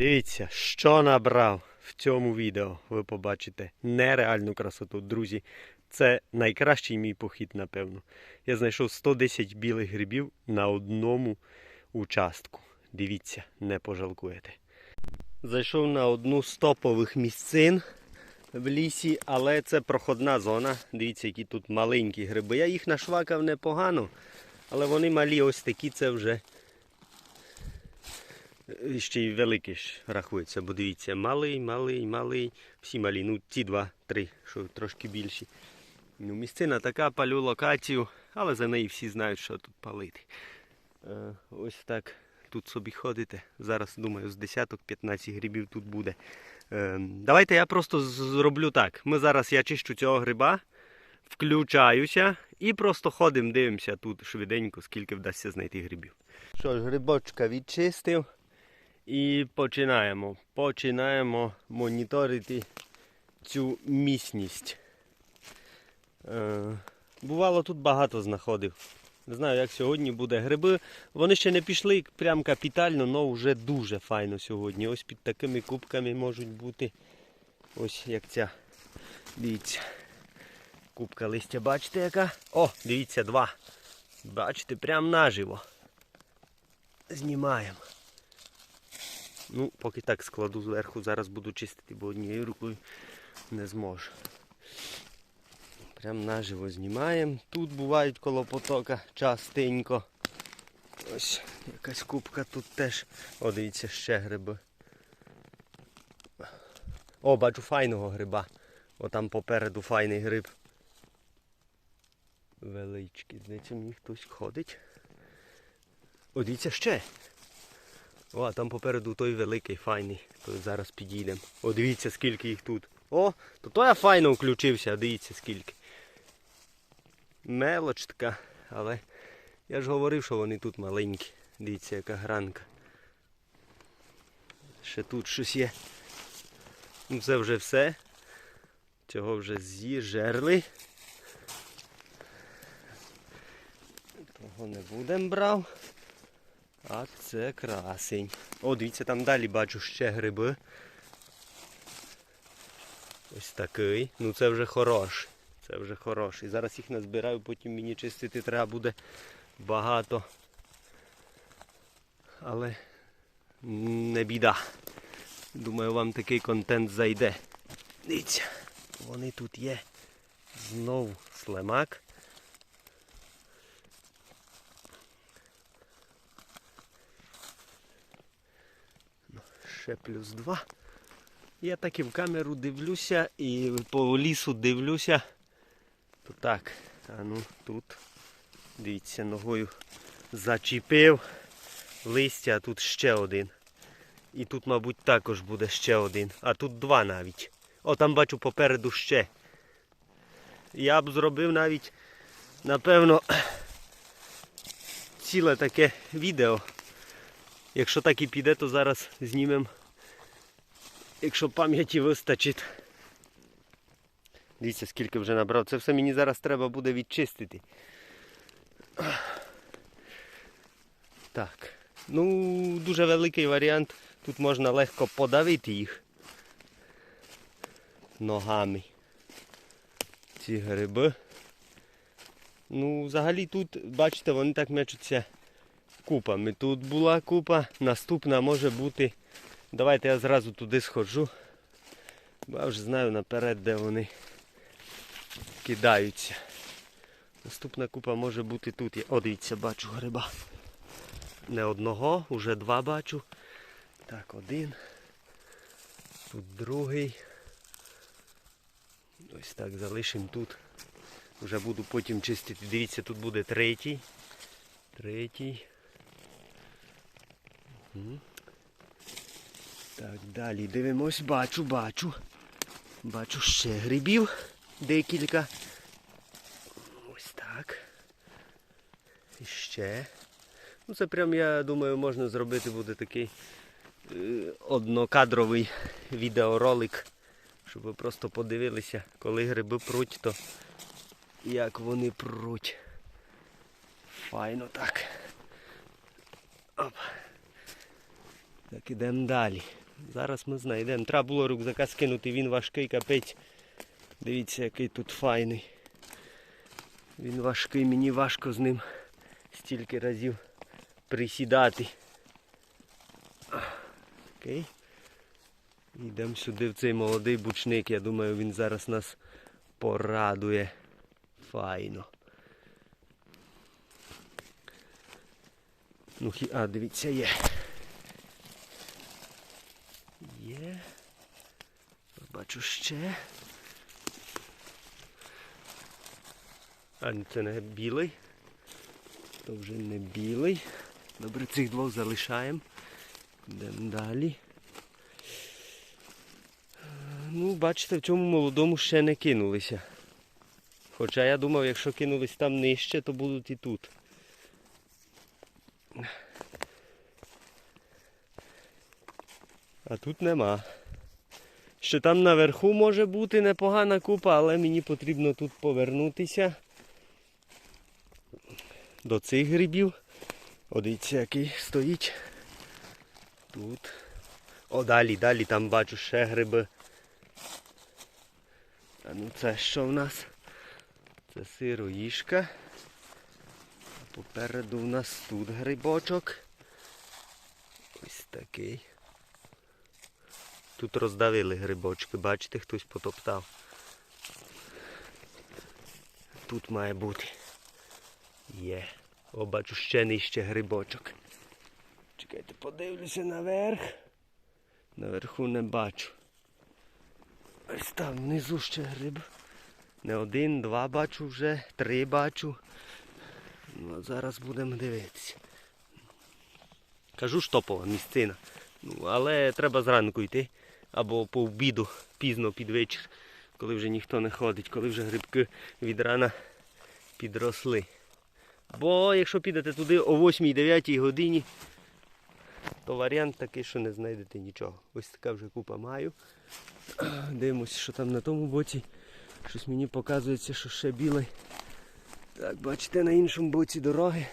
Дивіться, що набрав в цьому відео. Ви побачите нереальну красоту, друзі. Це найкращий мій похід, напевно. Я знайшов 110 білих грибів на одному участку. Дивіться, не пожалкуєте. Зайшов на одну з топових місцин в лісі, але це проходна зона. Дивіться, які тут маленькі гриби. Я їх нашвакав непогано, але вони малі ось такі, це вже ще й великий ж рахується, бо дивіться, малий, малий, малий, всі малі, ну ці два, три, що трошки більші. Ну, місцина така, палю локацію, але за неї всі знають, що тут палити. Е, ось так тут собі ходите. Зараз, думаю, з десяток 15 грибів тут буде. Е, давайте я просто зроблю так. Ми зараз я чищу цього гриба, включаюся і просто ходимо, дивимося тут швиденько, скільки вдасться знайти грибів. Що ж, грибочка відчистив. І починаємо. Починаємо моніторити цю місність. Е, бувало тут багато знаходив. Не знаю, як сьогодні буде. Гриби. Вони ще не пішли прям капітально, але вже дуже файно сьогодні. Ось під такими кубками можуть бути. Ось як ця. Дивіться. Кубка листя, бачите яка? О, дивіться, два. Бачите, прям наживо. Знімаємо. Ну, поки так складу зверху, зараз буду чистити, бо однією рукою не зможу. Прям наживо знімаємо. Тут бувають коло потока частенько. Ось якась кубка тут теж. О, дивіться, ще гриби. О, бачу файного гриба. О, там попереду файний гриб. Величкий. Здається, мені хтось ходить. О, дивіться ще. О, а там попереду той великий, файний. То зараз підійдемо. О, дивіться, скільки їх тут. О, то то я файно включився, дивіться скільки. Мелоч така, але я ж говорив, що вони тут маленькі. Дивіться, яка гранка. Ще тут щось є. Ну це вже все. Цього вже з'їжерли. Того не будемо брав. А це красень. О, дивіться, там далі бачу ще гриби. Ось такий. Ну це вже хороший. Це вже хороший. Зараз їх назбираю, потім мені чистити треба буде багато. Але не біда. Думаю, вам такий контент зайде. Дивіться, вони тут є. Знову слемак. Ще плюс два. Я так і в камеру дивлюся і по лісу дивлюся. То так, а ну тут, дивіться, ногою зачепив листя, а тут ще один. І тут, мабуть, також буде ще один. А тут два навіть. О, там бачу попереду ще. Я б зробив навіть, напевно, ціле таке відео. Якщо так і піде, то зараз знімемо, якщо пам'яті вистачить. Дивіться, скільки вже набрав. Це все мені зараз треба буде відчистити. Так. Ну, дуже великий варіант. Тут можна легко подавити їх ногами. Ці гриби. Ну, взагалі тут, бачите, вони так мечуться купами. Тут була купа, наступна може бути. Давайте я зразу туди сходжу. Бо я вже знаю наперед, де вони кидаються. Наступна купа може бути тут. О, дивіться, бачу гриба. Не одного, вже два бачу. Так, один. Тут другий. Ось так залишимо тут. Вже буду потім чистити. Дивіться, тут буде третій. Третій. Так, далі дивимось, бачу, бачу. Бачу ще грибів декілька. Ось так. І ще. Ну це прям, я думаю, можна зробити буде такий е, однокадровий відеоролик, щоб ви просто подивилися, коли гриби пруть, то як вони пруть. Файно так. Оп. Так, ідемо далі. Зараз ми знайдемо. Треба було рюкзака скинути, він важкий капець. Дивіться, який тут файний. Він важкий, мені важко з ним стільки разів присідати. Окей. Йдемо сюди в цей молодий бучник. Я думаю, він зараз нас порадує. Файно. Ну, хі... а, дивіться, є. Бачу ще. А це не білий. То вже не білий. Добре, цих двох залишаємо. Йдемо далі. Ну, бачите, в цьому молодому ще не кинулися. Хоча я думав, якщо кинулись там нижче, то будуть і тут. А тут нема. Ще там наверху може бути непогана купа, але мені потрібно тут повернутися до цих грибів. О, який стоїть. Тут. О, далі, далі там бачу ще гриби. А ну це що в нас? Це сироїшка. Попереду в нас тут грибочок. Ось такий. Тут роздавили грибочки, бачите, хтось потоптав. Тут має бути. Є. О, бачу ще нижче грибочок. Чекайте, подивлюся наверх. Наверху не бачу. Ось там внизу ще гриб. Не один, два бачу вже, три бачу. Ну, зараз будемо дивитися. Кажу ж топова місцина. Ну, але треба зранку йти. Або по обіду, пізно під вечір, коли вже ніхто не ходить, коли вже грибки від рана підросли. Бо якщо підете туди о 8-9 годині, то варіант такий, що не знайдете нічого. Ось така вже купа маю. Дивимося, що там на тому боці. Щось мені показується, що ще білий. Так, бачите, на іншому боці дороги.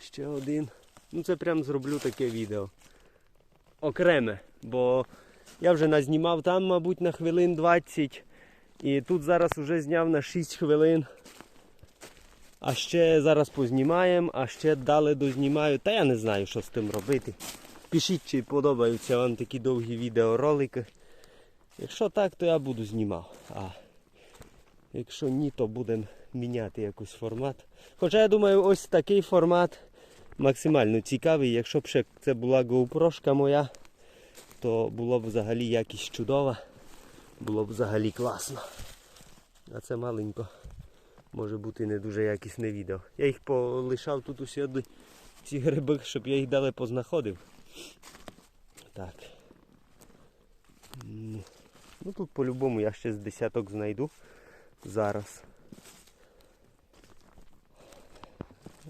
Ще один. Ну це прям зроблю таке відео. Окреме, бо я вже назнімав там, мабуть, на хвилин 20. І тут зараз вже зняв на 6 хвилин. А ще зараз познімаємо, а ще далі дознімаю. Та я не знаю, що з тим робити. Пишіть, чи подобаються вам такі довгі відеоролики. Якщо так, то я буду знімав. А якщо ні, то будемо міняти якийсь формат. Хоча я думаю, ось такий формат максимально цікавий. Якщо б ще це була GoPro моя, то було б взагалі якість чудова. Було б взагалі класно. А це маленько. Може бути не дуже якісне відео. Я їх полишав тут усюди, ці гриби, щоб я їх далі познаходив. Так. Ну тут по-любому я ще з десяток знайду зараз.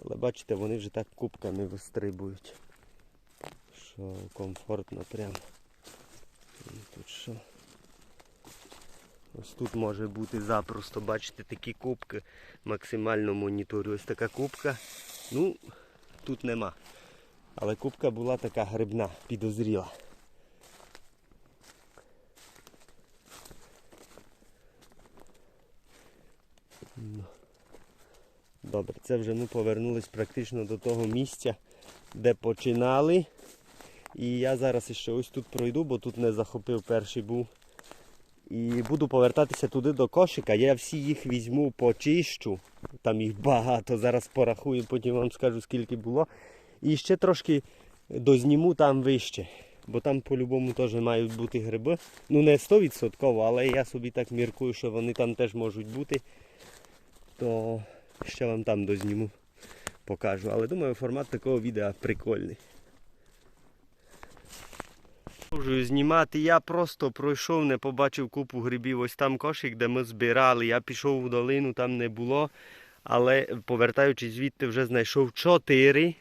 Але бачите, вони вже так кубками вистрибують. Що комфортно прям. М, Тут що? Ось тут може бути запросто, бачите, такі кубки максимально моніторю. Ось така кубка. Ну, тут нема. Але кубка була така грибна, підозріла. Ну. Добре, це вже ми повернулись практично до того місця, де починали. І я зараз ще ось тут пройду, бо тут не захопив перший був. І буду повертатися туди до кошика. Я всі їх візьму, почищу. Там їх багато. Зараз порахую, потім вам скажу скільки було. І ще трошки дозніму там вище. Бо там по-любому теж мають бути гриби. Ну не 100%, але я собі так міркую, що вони там теж можуть бути. То ще вам там дозніму, покажу. Але думаю, формат такого відео прикольний. Продовжую знімати. Я просто пройшов, не побачив купу грибів. Ось там кошик, де ми збирали. Я пішов в долину, там не було. Але повертаючись звідти, вже знайшов чотири.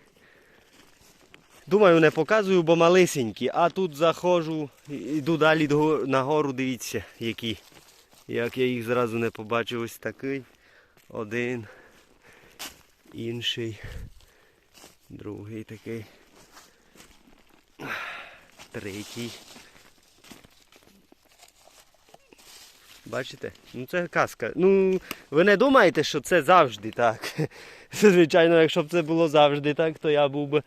Думаю, не показую, бо малисенькі. А тут заходжу, йду далі до- нагору, дивіться, які. Як я їх зразу не побачив, ось такий. Один. Інший. Другий такий. Третій. Бачите? Ну це казка. Ну, ви не думаєте, що це завжди так. Звичайно, якщо б це було завжди так, то я був би,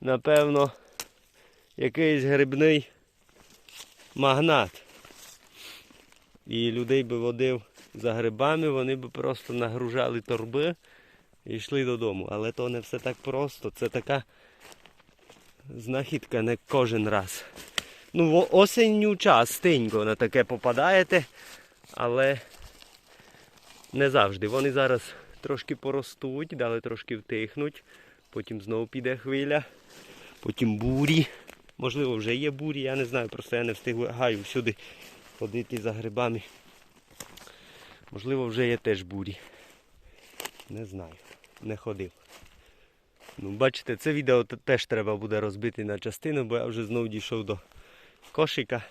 напевно, якийсь грибний магнат. І людей би водив за грибами, вони б просто нагружали торби і йшли додому. Але то не все так просто. Це така знахідка не кожен раз. Ну, в осінню частенько на таке попадаєте, але не завжди. Вони зараз трошки поростуть, дали трошки втихнуть, потім знову піде хвиля, потім бурі. Можливо, вже є бурі, я не знаю, просто я не встигаю всюди ходити за грибами. Можливо, вже є теж бурі. Не знаю, не ходив. Ну, бачите, це відео теж треба буде розбити на частину, бо я вже знову дійшов до кошика.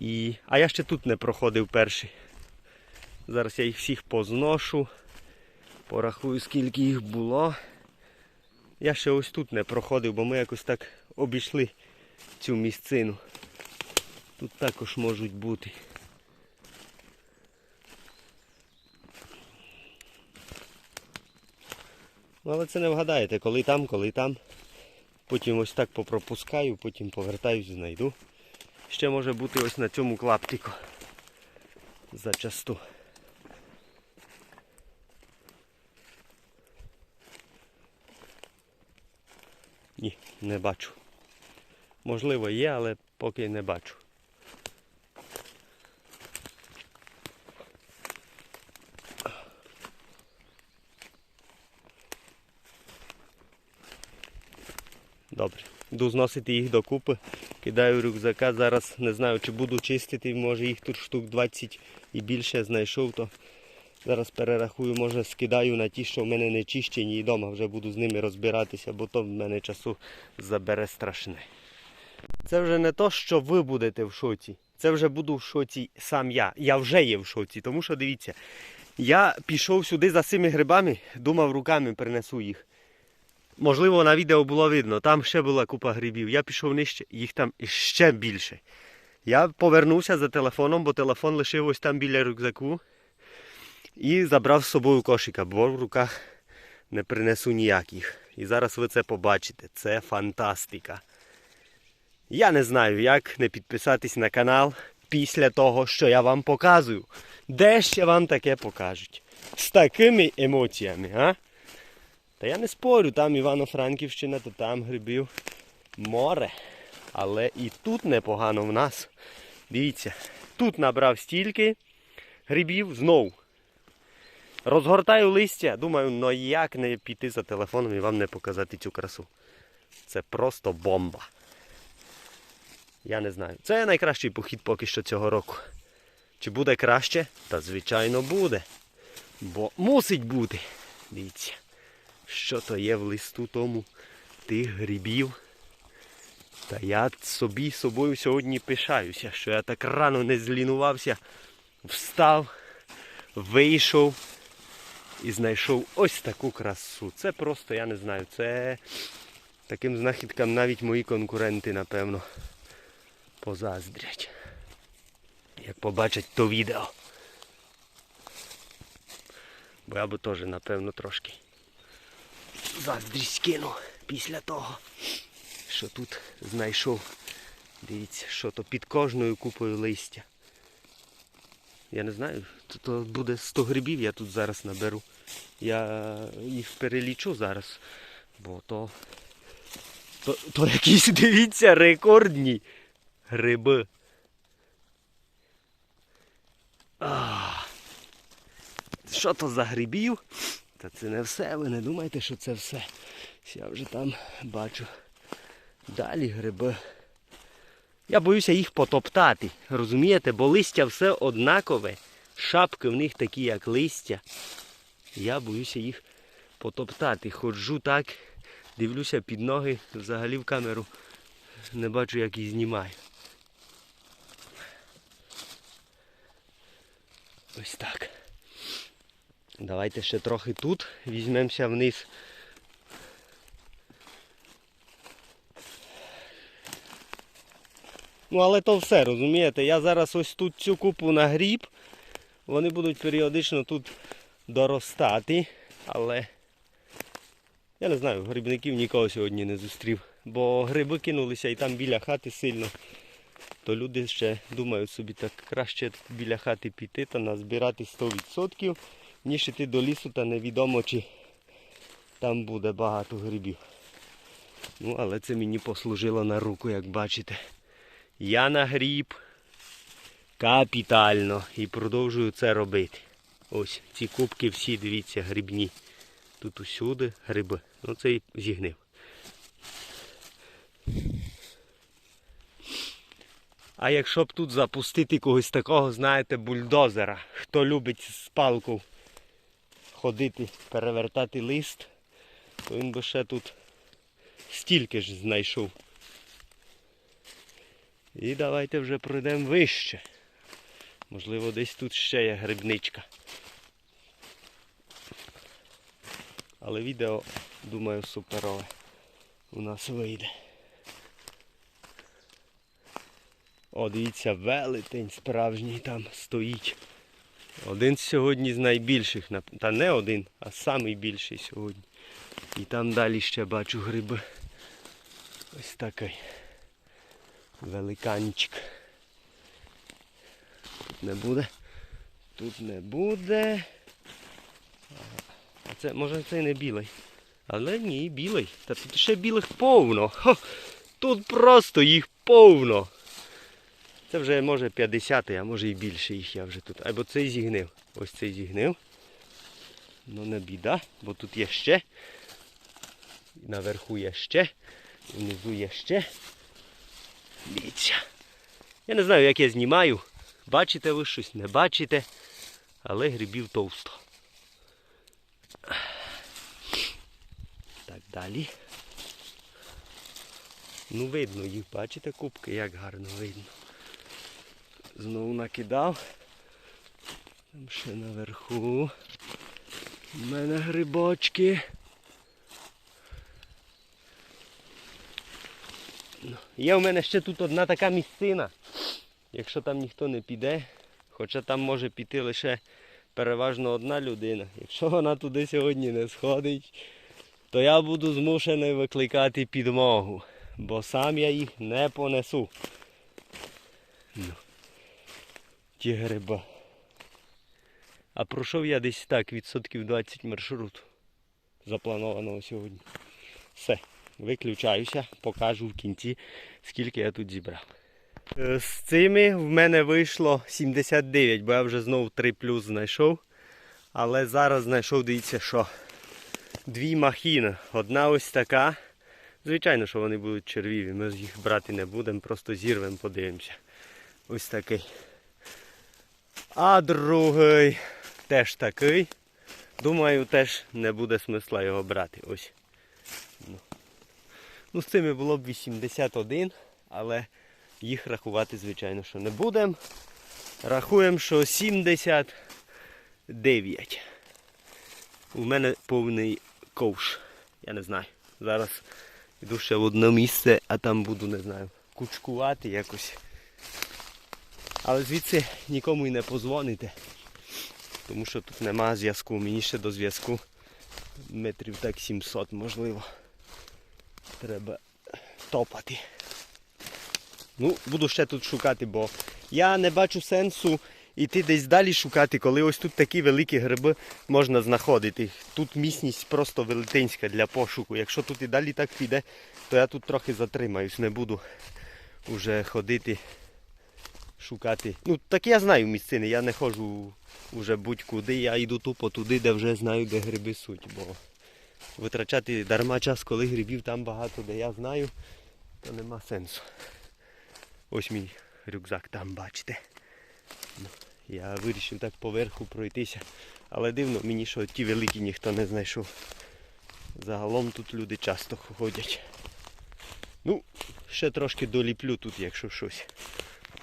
І... А я ще тут не проходив перший. Зараз я їх всіх позношу. Порахую, скільки їх було. Я ще ось тут не проходив, бо ми якось так обійшли цю місцину. Тут також можуть бути. Але це не вгадаєте, коли там, коли там. Потім ось так попропускаю, потім повертаюсь, знайду. Ще може бути ось на цьому клаптику. Зачасту. Ні, не бачу. Можливо є, але поки не бачу. Добре. Йду зносити їх докупи. Кидаю рюкзака. Зараз не знаю, чи буду чистити. Може їх тут штук 20 і більше знайшов, то зараз перерахую, може скидаю на ті, що в мене не чищені і вдома вже буду з ними розбиратися, бо то в мене часу забере страшне. Це вже не то, що ви будете в шоці. Це вже буду в шоці сам я. Я вже є в шоці, тому що дивіться, я пішов сюди за цими грибами, думав, руками принесу їх. Можливо, на відео було видно, там ще була купа грибів. Я пішов нижче, їх там ще більше. Я повернувся за телефоном, бо телефон лишив ось там біля рюкзаку. І забрав з собою кошика, бо в руках не принесу ніяких. І зараз ви це побачите. Це фантастика. Я не знаю, як не підписатись на канал після того, що я вам показую. Де ще вам таке покажуть? З такими емоціями, а? Та я не спорю, там Івано-Франківщина, то там грибів море. Але і тут непогано в нас. Дивіться, тут набрав стільки грибів знов. Розгортаю листя, думаю, ну як не піти за телефоном і вам не показати цю красу. Це просто бомба. Я не знаю. Це найкращий похід поки що цього року. Чи буде краще? Та звичайно буде. Бо мусить бути. Дивіться, що то є в листу тому тих грибів. Та я собі собою сьогодні пишаюся, що я так рано не злінувався, встав, вийшов і знайшов ось таку красу. Це просто, я не знаю, це таким знахідкам навіть мої конкуренти, напевно, позаздрять. Як побачать то відео. Бо я би теж, напевно, трошки заздрість кинув після того, що тут знайшов. Дивіться, що то під кожною купою листя. Я не знаю, то, то буде 100 грибів я тут зараз наберу. Я їх перелічу зараз, бо то, то, то якісь, дивіться, рекордні гриби. Що то за грибів? Та це не все, ви не думайте, що це все. Я вже там бачу далі гриби. Я боюся їх потоптати, розумієте, бо листя все однакове. Шапки в них такі, як листя. Я боюся їх потоптати. Ходжу так, дивлюся під ноги, взагалі в камеру не бачу, як їх знімаю. Ось так. Давайте ще трохи тут візьмемося вниз. Ну, але то все, розумієте? Я зараз ось тут цю купу нагріб. Вони будуть періодично тут доростати, але я не знаю, грибників нікого сьогодні не зустрів. Бо гриби кинулися і там біля хати сильно. То люди ще думають собі так краще біля хати піти та назбирати 100%, ніж іти до лісу та невідомо чи там буде багато грибів. Ну, але це мені послужило на руку, як бачите. Я нагріб капітально і продовжую це робити. Ось ці кубки всі, дивіться, грибні. Тут усюди гриби. Ну це і зігнив. А якщо б тут запустити когось такого, знаєте, бульдозера, хто любить з палкою ходити, перевертати лист, то він би ще тут стільки ж знайшов. І давайте вже пройдемо вище. Можливо, десь тут ще є грибничка. Але відео, думаю, суперове у нас вийде. О, дивіться, велетень справжній там стоїть. Один сьогодні з найбільших, та не один, а самий більший сьогодні. І там далі ще бачу гриби. Ось такий великанчик. Тут не буде. Тут не буде. А це може це і не білий. Але ні, білий. Та тут ще білих повно. Хо! Тут просто їх повно. Це вже може 50, а може і більше їх я вже тут. Або цей зігнив. Ось цей зігнив. Ну не біда, бо тут є ще. Наверху є ще. Внизу є ще. Дивіться. Я не знаю, як я знімаю. Бачите ви щось, не бачите. Але грибів товсто. Так, далі. Ну видно їх, бачите кубки, як гарно видно. Знову накидав. Там ще наверху. У мене грибочки. Ну, Є у мене ще тут одна така місцина. Якщо там ніхто не піде, хоча там може піти лише переважно одна людина. Якщо вона туди сьогодні не сходить, то я буду змушений викликати підмогу, бо сам я їх не понесу. Ну, ті гриба. А пройшов я десь так, відсотків 20 маршруту запланованого сьогодні. Все, виключаюся, покажу в кінці, скільки я тут зібрав. Е, З цими в мене вийшло 79, бо я вже знову 3 плюс знайшов. Але зараз знайшов, дивіться, що дві махіни. Одна ось така. Звичайно, що вони будуть червіві, ми їх брати не будемо, просто зірвемо, подивимося. Ось такий. А другий теж такий. Думаю, теж не буде смисла його брати. Ось. Ну. з цими було б 81, але їх рахувати, звичайно, що не будемо. Рахуємо, що 79. У мене повний ковш. Я не знаю. Зараз йду ще в одне місце, а там буду, не знаю, кучкувати якось. Але звідси нікому і не позвоните. Тому що тут нема зв'язку. Мені ще до зв'язку метрів так 700 можливо. Треба топати. Ну, буду ще тут шукати, бо я не бачу сенсу йти десь далі шукати, коли ось тут такі великі гриби можна знаходити. Тут місність просто велетенська для пошуку. Якщо тут і далі так піде, то я тут трохи затримаюсь, не буду вже ходити, шукати. Ну, так я знаю місцини, я не ходжу вже будь-куди, я йду тупо туди, де вже знаю, де гриби суть. Бо витрачати дарма час, коли грибів там багато, де я знаю, то нема сенсу. Ось мій рюкзак там, бачите. Ну, Я вирішив так поверху пройтися. Але дивно мені, що ті великі ніхто не знайшов. Загалом тут люди часто ходять. Ну, ще трошки доліплю тут, якщо щось.